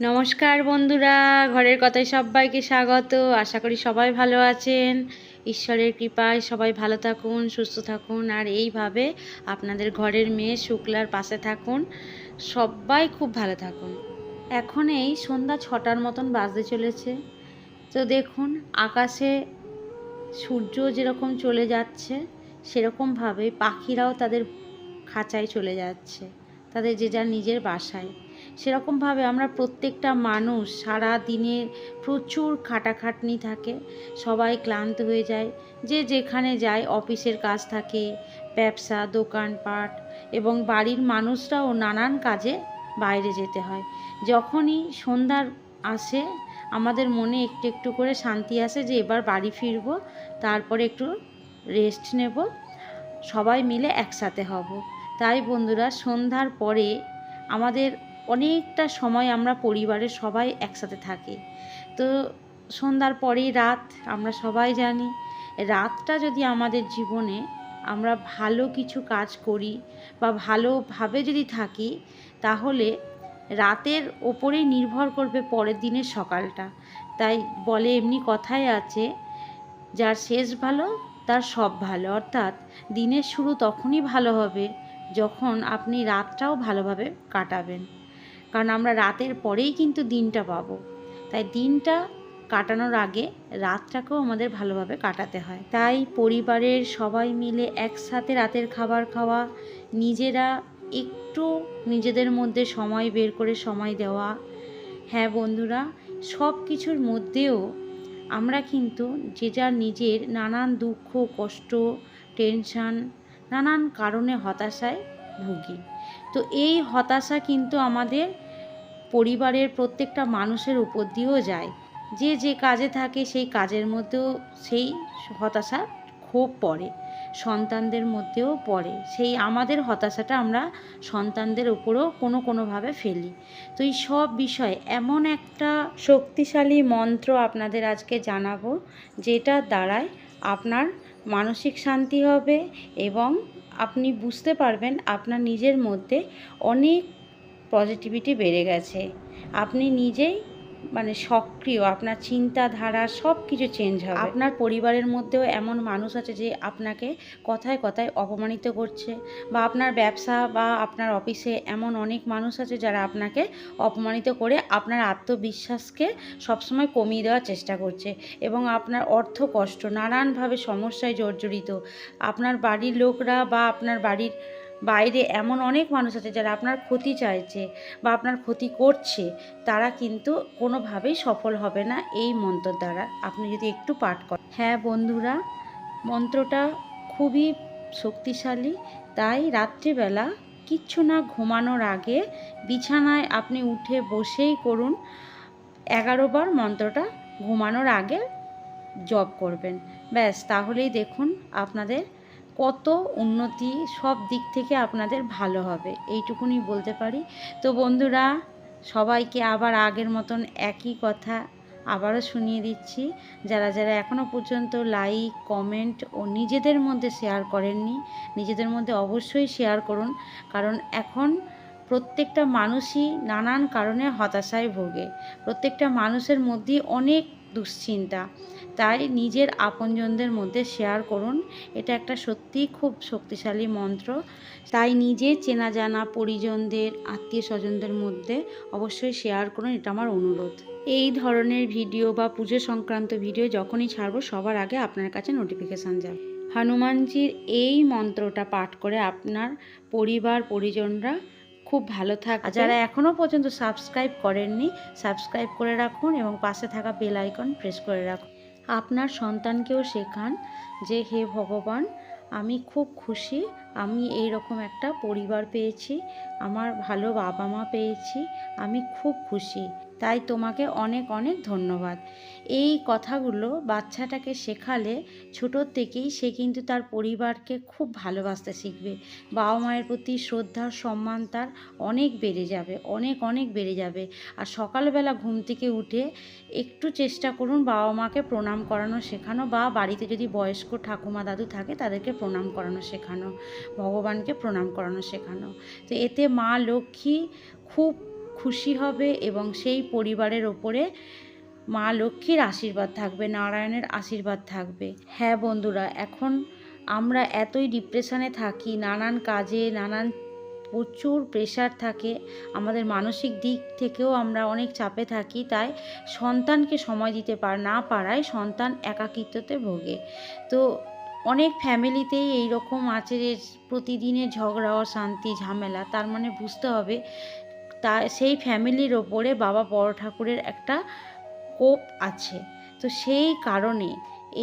নমস্কার বন্ধুরা, ঘরের কথায় সবাইকে স্বাগত। আশা করি সবাই ভালো আছেন। ঈশ্বরের কৃপায় সবাই ভালো থাকুন, সুস্থ থাকুন। আর এইভাবে আপনাদের ঘরের মেয়ে শুক্লার পাশে থাকুন। সবাই খুব ভালো থাকুন। এখন এই সন্ধ্যা ছটার মতন বাজতে চলেছে। তো দেখুন, আকাশে সূর্য যেরকম চলে যাচ্ছে, সেরকমভাবে পাখিরাও তাদের খাঁচায় চলে যাচ্ছে। তাদের যে যার নিজের বাসায়। সেরকমভাবে আমরা প্রত্যেকটা মানুষ সারা দিনে প্রচুর খাটাখাটনি থাকে, সবাই ক্লান্ত হয়ে যায়, যে যেখানে যায় অফিসের কাজ থাকে, ব্যবসা, দোকানপাট এবং বাড়ির মানুষরাও নানান কাজে বাইরে যেতে হয়। যখনই সন্ধ্যার আসে, আমাদের মনে একটু একটু করে শান্তি আসে যে এবার বাড়ি ফিরবো, তারপরে একটু রেস্ট নেব, সবাই মিলে একসাথে হব। তাই বন্ধুরা, সন্ধ্যার পরে আমাদের অনেকটা সময় আমরা পরিবারের সবাই একসাথে থাকি। তো সন্ধ্যার পরেই রাত, আমরা সবাই জানি। রাতটা যদি আমাদের জীবনে আমরা ভালো কিছু কাজ করি বা ভালোভাবে যদি থাকি, তাহলে রাতের ওপরেই নির্ভর করবে পরের দিনের সকালটা। তাই বলে এমনি কথাই আছে, যার শেষ ভালো, তার সব ভালো। অর্থাৎ দিনের শুরু তখনই ভালো হবে, যখন আপনি রাতটাও ভালোভাবে কাটাবেন। কারণ আমরা রাতের পরেই কিন্তু দিনটা পাবো। তাই দিনটা কাটানোর আগে রাতটাকেও আমাদের ভালোভাবে কাটাতে হয়। তাই পরিবারের সবাই মিলে একসাথে রাতের খাবার খাওয়া, নিজেরা একটু নিজেদের মধ্যে সময় বের করে সময় দেওয়া। হ্যাঁ বন্ধুরা সব কিছুর মধ্যেও আমরা কিন্তু যে যার নিজের নানান দুঃখ, কষ্ট, টেনশান, নানান কারণে হতাশায় ভুগি। তো এই হতাশা কিন্তু আমাদের পরিবারের প্রত্যেকটা মানুষের উপর দিয়েও যায়। যে যে কাজে থাকে সেই কাজের মধ্যেও সেই হতাশা ক্ষোভ পড়ে, সন্তানদের মধ্যেও পড়ে। সেই আমাদের হতাশাটা আমরা সন্তানদের উপরেও কোনো কোনোভাবে ফেলি। তো এই সব বিষয়ে এমন একটা শক্তিশালী মন্ত্র আপনাদের আজকে জানাব, যেটার দ্বারায় আপনার মানসিক শান্তি হবে এবং আপনি বুঝতে পারবেন আপনার নিজের মধ্যে অনেক পজিটিভিটি বেড়ে গেছে। আপনি নিজেই মানে সক্রিয়, আপনার চিন্তাধারা সব কিছু চেঞ্জ হবে। আপনার পরিবারের মধ্যেও এমন মানুষ আছে যে আপনাকে কথায় কথায় অপমানিত করছে বা আপনার ব্যবসা বা আপনার অফিসে এমন অনেক মানুষ আছে যারা আপনাকে অপমানিত করে আপনার আত্মবিশ্বাসকে সবসময় কমিয়ে দেওয়ার চেষ্টা করছে এবং আপনার অর্থ কষ্ট, নানানভাবে সমস্যায় জর্জরিত। আপনার বাড়ির লোকরা বা আপনার বাড়ির বাইরে এমন অনেক মানুষ আছে যারা আপনার ক্ষতি চাইছে বা আপনার ক্ষতি করছে, তারা কিন্তু কোনোভাবেই সফল হবে না এই মন্ত্র দ্বারা। আপনি যদি একটু পাঠ করেন হ্যাঁ বন্ধুরা, মন্ত্রটা খুবই শক্তিশালী, তাই রাত্রিবেলা কিচ্ছু না ঘুমানোর আগে বিছানায় আপনি উঠে বসেই করুন। এগারো বার মন্ত্রটা ঘুমানোর আগে জব করবেন। ব্যাস, তাহলেই দেখুন আপনাদের কত উন্নতি সব দিক থেকে আপনাদের ভালো হবে, এইটুকুনি বলতে পারি। তো বন্ধুরা, সবাইকে আবার আগের মতন একই কথা আবারও শুনিয়ে দিচ্ছি। যারা যারা এখনও পর্যন্ত লাইক, কমেন্ট ও নিজেদের মধ্যে শেয়ার করেননি, নিজেদের মধ্যে অবশ্যই শেয়ার করুন। কারণ এখন প্রত্যেকটা মানুষই নানান কারণে হতাশায় ভোগে। প্রত্যেকটা মানুষের মধ্যেই অনেক দুশ্চিন্তা। তাই নিজের আপনজনদের মধ্যে শেয়ার করুন। এটা একটা সত্যিই খুব শক্তিশালী মন্ত্র। তাই নিজে চেনা জানা পরিজনদের আত্মীয় স্বজনদের মধ্যে অবশ্যই শেয়ার করুন। এটা আমার অনুরোধ। এই ধরনের ভিডিও বা পুজো সংক্রান্ত ভিডিও যখনই ছাড়বো, সবার আগে আপনার কাছে নোটিফিকেশান যাবে। হনুমানজির এই মন্ত্রটা পাঠ করে আপনার পরিবার পরিজনরা খুব ভালো থাক যারা এখনও পর্যন্ত সাবস্ক্রাইব করেননি সাবস্ক্রাইব করে রাখুন এবং পাশে থাকা বেল আইকন প্রেস করে রাখুন। আপনার সন্তানকেও শেখান যে, হে ভগবান, আমি খুব খুশি, আমি এই রকম একটা পরিবার পেয়েছি, আমার ভালো বাবা মা পেয়েছি, আমি খুব খুশি। তাই তোমাকে অনেক অনেক ধন্যবাদ। এই কথাগুলো বাচ্চাটাকে শেখালে ছোটোর থেকেই সে কিন্তু তার পরিবারকে খুব ভালোবাসতে শিখবে। বাবা মায়ের প্রতি শ্রদ্ধা, সম্মান তার অনেক বেড়ে যাবে, অনেক অনেক বেড়ে যাবে। আর সকালবেলা ঘুম থেকে উঠে একটু চেষ্টা করুন বাবা মাকে প্রণাম করানো শেখানো বা বাড়িতে যদি বয়স্ক ঠাকুমা, দাদু থাকে তাদেরকে প্রণাম করানো শেখানো, ভগবানকে প্রণাম করানো শেখানো। তো এতে মা লক্ষ্মী খুব খুশি হবে এবং সেই পরিবারের ওপরে মা লক্ষ্মীর আশীর্বাদ থাকবে, নারায়ণের আশীর্বাদ থাকবে। হ্যাঁ বন্ধুরা, এখন আমরা এতই ডিপ্রেশনে থাকি, নানান কাজে, নানান প্রচুর প্রেশার থাকে, আমাদের মানসিক দিক থেকেও আমরা অনেক চাপে থাকি, তাই সন্তানকে সময় দিতে পার না পারায় সন্তান একাকিত্বতে ভোগে। তো অনেক ফ্যামিলিতেই এই রকম আছে যে প্রতিদিনের ঝগড়া, অশান্তি, ঝামেলা, তার মানে বুঝতে হবে তা সেই ফ্যামিলির ওপরে বাবা বড় ঠাকুরের একটা কোপ আছে। তো সেই কারণে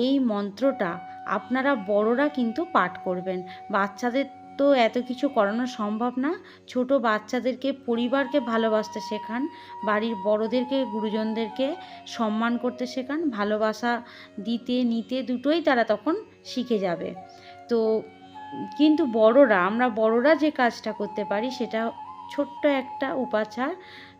এই মন্ত্রটা আপনারা বড়রা কিন্তু পাঠ করবেন। বাচ্চাদের তো এত কিছু করানো সম্ভব না। ছোট বাচ্চাদেরকে, পরিবারকে ভালোবাসতে শেখান। বাড়ির বড়দেরকে, গুরুজনদেরকে সম্মান করতে শেখান। ভালোবাসা দিতে, নিতে দুটোই তারা তখন শিখে যাবে। তো কিন্তু বড়রা, আমরা বড়রা যে কাজটা করতে পারি সেটা ছোট্ট একটা উপাচার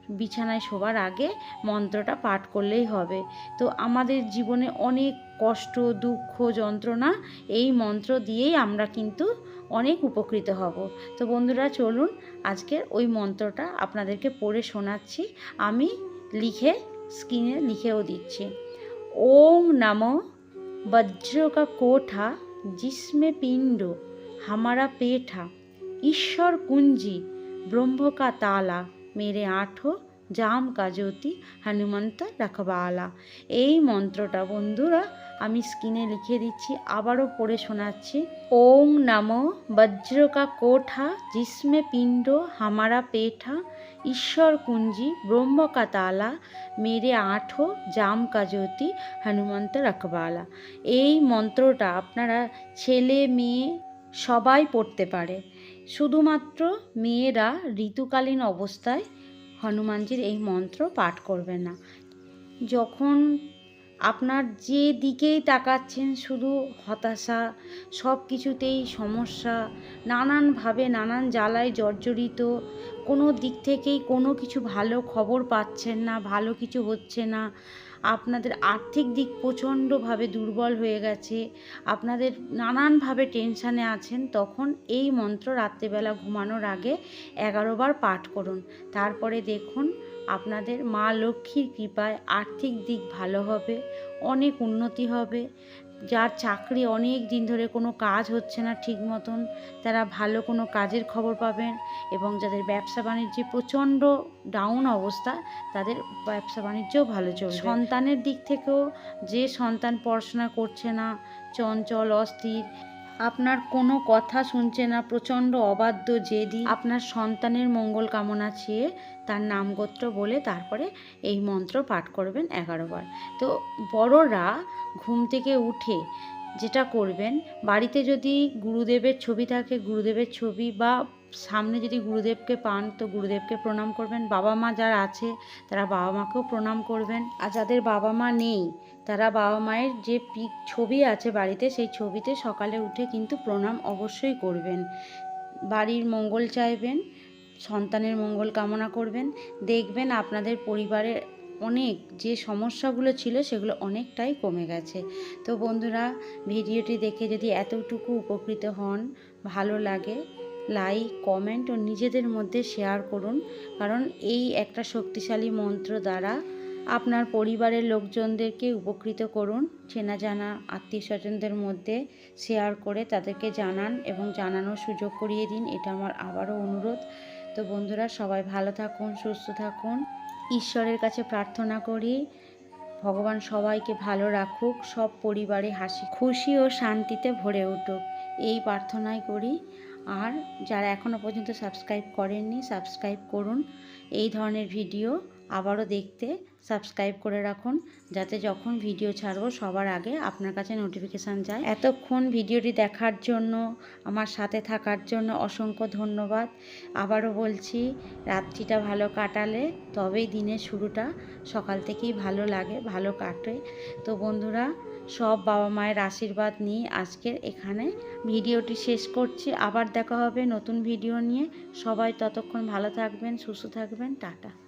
বিছানায় শোবার আগে মন্ত্রটা পাঠ করলেই হবে। তো আমাদের জীবনে অনেক কষ্ট, দুঃখ, যন্ত্রণা এই মন্ত্র দিয়েই আমরা কিন্তু অনেক উপকৃত হব। তো বন্ধুরা, চলুন আজকের ওই মন্ত্রটা আপনাদেরকে পড়ে শোনাচ্ছি। আমি লিখে স্ক্রিনে লিখেও দিচ্ছি। ওম নাম বজ্র কা কোঠা জিসমে পিণ্ড, হামারা পেঠা, ঈশ্বর কুঞ্জি ब्रह्म का ताला मेरे आठो জাম কাজতি হনুমন্ত রাখবালা এই মন্ত্রটা বন্ধুরা আমি স্ক্রিনে লিখে দিচ্ছি আবারও পড়ে শোনাচ্ছি ওং নম বজ্র কা কোঠা জিসমে পিণ্ড হামারা পেঠা ঈশ্বর কুঞ্জি ব্রহ্ম কা তালা মেরে আঠো জাম কাজতি হনুমন্ত রাখবালা এই মন্ত্রটা আপনারা ছেলে মেয়ে সবাই পড়তে পারে শুধুমাত্র মেয়েরা ঋতুকালীন অবস্থায় হনুমানজির এই মন্ত্র পাঠ করবে না। যখন আপনার যে দিকেই তাকাচ্ছেন, শুধু হতাশা সব কিছুতেই সমস্যা, নানানভাবে নানান জ্বালায় জর্জরিত, কোনো দিক থেকেই কোনো কিছু ভালো খবর পাচ্ছেন না, ভালো কিছু হচ্ছে না আপনাদের আর্থিক দিক প্রচণ্ডভাবে দুর্বল হয়ে গেছে, আপনাদের নানানভাবে টেনশানে আছেন, তখন এই মন্ত্র রাত্রেবেলা ঘুমানোর আগে এগারোবার পাঠ করুন। তারপরে দেখুন আপনাদের মা লক্ষ্মীর কৃপায় আর্থিক দিক ভালো হবে, অনেক উন্নতি হবে। যার চাকরি অনেক দিন ধরে কোনো কাজ হচ্ছে না ঠিক মতন তারা ভালো কোনো কাজের খবর পাবেন এবং যাদের ব্যবসা বাণিজ্যে প্রচণ্ড ডাউন অবস্থা তাদের ব্যবসা বাণিজ্যও ভালো চলবে। সন্তানের দিক থেকেও যে সন্তান পড়াশোনা করছে না চঞ্চল অস্থির আপনার কোনো কথা শুনছে না, প্রচণ্ড অবাধ্য, জেদি। আপনার সন্তানের মঙ্গল কামনা চেয়ে তার নাম গোত্র বলে তারপরে এই মন্ত্র পাঠ করবেন এগারো বার তো বড়রা ঘুম থেকে উঠে যেটা করবেন, বাড়িতে যদি গুরুদেবের ছবি থাকে, গুরুদেবের ছবি বা সামনে যদি গুরুদেবকে পান, তো গুরুদেবকে প্রণাম করবেন। বাবা মা যারা আছে, তারা বাবা মাকেও প্রণাম করবেন। আর যাদের বাবা মা নেই, তারা বাবা মায়ের যে পিক ছবি আছে বাড়িতে, সেই ছবিতে সকালে উঠে কিন্তু প্রণাম অবশ্যই করবেন। বাড়ির মঙ্গল চাইবেন, সন্তানের মঙ্গল কামনা করবেন। দেখবেন আপনাদের পরিবারের অনেক যে সমস্যাগুলো ছিল, সেগুলো অনেকটাই কমে গেছে। তো বন্ধুরা, ভিডিওটি দেখে যদি এতটুকু উপকৃত হন, ভালো লাগে। লাইক, কমেন্ট ও নিজেদের মধ্যে শেয়ার করুন। কারণ এই একটা শক্তিশালী মন্ত্র দ্বারা আপনার পরিবারের লোকজনদেরকে উপকৃত করুন। চেনা জানা আত্মীয় স্বজনদের মধ্যে শেয়ার করে তাদেরকে জানান এবং জানানোর সুযোগ করিয়ে দিন। এটা আমার আবারও অনুরোধ। তো বন্ধুরা, সবাই ভালো থাকুন, সুস্থ থাকুন। ঈশ্বরের কাছে প্রার্থনা করি, ভগবান সবাইকে ভালো রাখুক, সব পরিবারে হাসি, খুশি ও শান্তিতে ভরে উঠুক। এই প্রার্থনাই করি। আর যারা এখনও পর্যন্ত সাবস্ক্রাইব করেননি, সাবস্ক্রাইব করুন। এই ধরনের ভিডিও আবারও দেখতে সাবস্ক্রাইব করে রাখুন, যাতে যখন ভিডিও ছাড়বো সবার আগে আপনার কাছে নোটিফিকেশান যায়। এতক্ষণ ভিডিওটি দেখার জন্য, আমার সাথে থাকার জন্য অসংখ্য ধন্যবাদ। আবারও বলছি, রাত্রিটা ভালো কাটালে তবেই দিনের শুরুটা সকাল থেকেই ভালো লাগে, ভালো কাটে। তো বন্ধুরা সব বাবা মায়ের আশীর্বাদ নিয়ে আজকের এখানে ভিডিওটি শেষ করছি। আবার দেখা হবে নতুন ভিডিও নিয়ে। সবাই ততক্ষণ ভালো থাকবেন, সুস্থ থাকবেন। টাটা।